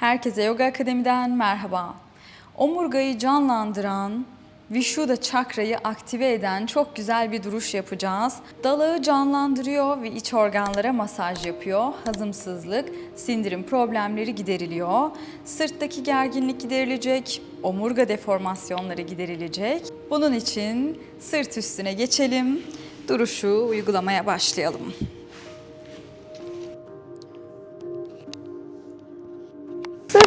Herkese Yoga Akademi'den merhaba. Omurgayı canlandıran, Vishuddha çakrayı aktive eden çok güzel bir duruş yapacağız. Dalağı canlandırıyor ve iç organlara masaj yapıyor. Hazımsızlık, sindirim problemleri gideriliyor. Sırttaki gerginlik giderilecek, omurga deformasyonları giderilecek. Bunun için sırt üstüne geçelim. Duruşu uygulamaya başlayalım.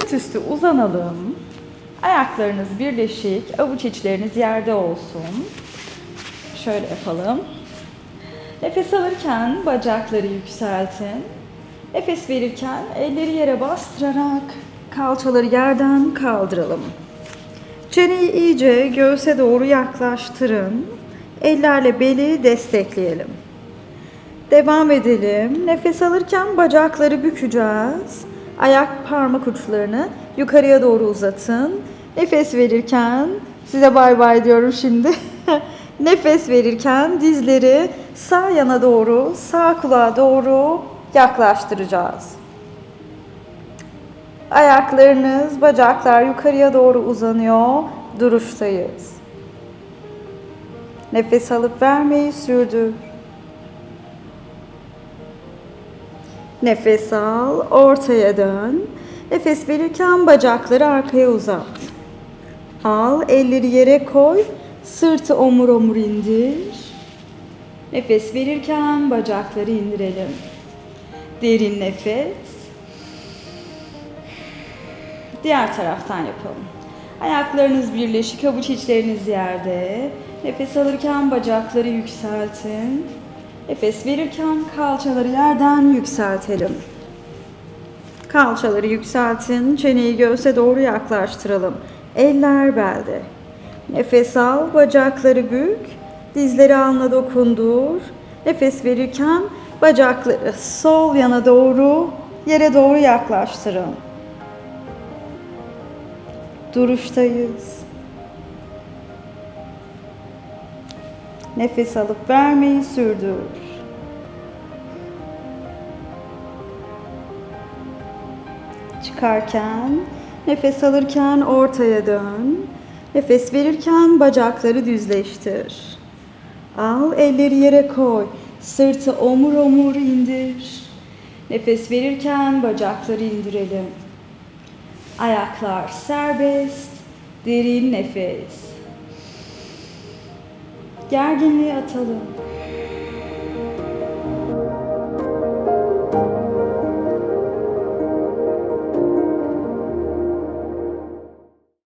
Sırt üstü uzanalım. Ayaklarınız birleşik, avuç içleriniz yerde olsun. Şöyle yapalım. Nefes alırken bacakları yükseltin. Nefes verirken elleri yere bastırarak kalçaları yerden kaldıralım. Çeneyi iyice göğse doğru yaklaştırın. Ellerle beli destekleyelim. Devam edelim. Nefes alırken bacakları bükeceğiz. Ayak parmak uçlarını yukarıya doğru uzatın. Nefes verirken size bay bay diyorum şimdi. Nefes verirken dizleri sağ yana doğru, sağ kulağa doğru yaklaştıracağız. Ayaklarınız, bacaklar yukarıya doğru uzanıyor. Duruştayız. Nefes alıp vermeyi sürdür. Nefes al, ortaya dön. Nefes verirken bacakları arkaya uzat. Al, elleri yere koy. Sırtı omur omur indir. Nefes verirken bacakları indirelim. Derin nefes. Diğer taraftan yapalım. Ayaklarınız birleşik, avuç içleriniz yerde. Nefes alırken bacakları yükseltin. Nefes verirken kalçaları yerden yükseltelim. Kalçaları yükseltin, çeneyi göğse doğru yaklaştıralım. Eller belde. Nefes al, bacakları bük, dizleri alnına dokundur. Nefes verirken bacakları sol yana doğru, yere doğru yaklaştırın. Duruştayız. Nefes alıp vermeyi sürdür. Çıkarken, nefes alırken ortaya dön. Nefes verirken bacakları düzleştir. Al, elleri yere koy. Sırtı omur omur indir. Nefes verirken bacakları indirelim. Ayaklar serbest. Derin nefes. Gerginliği atalım.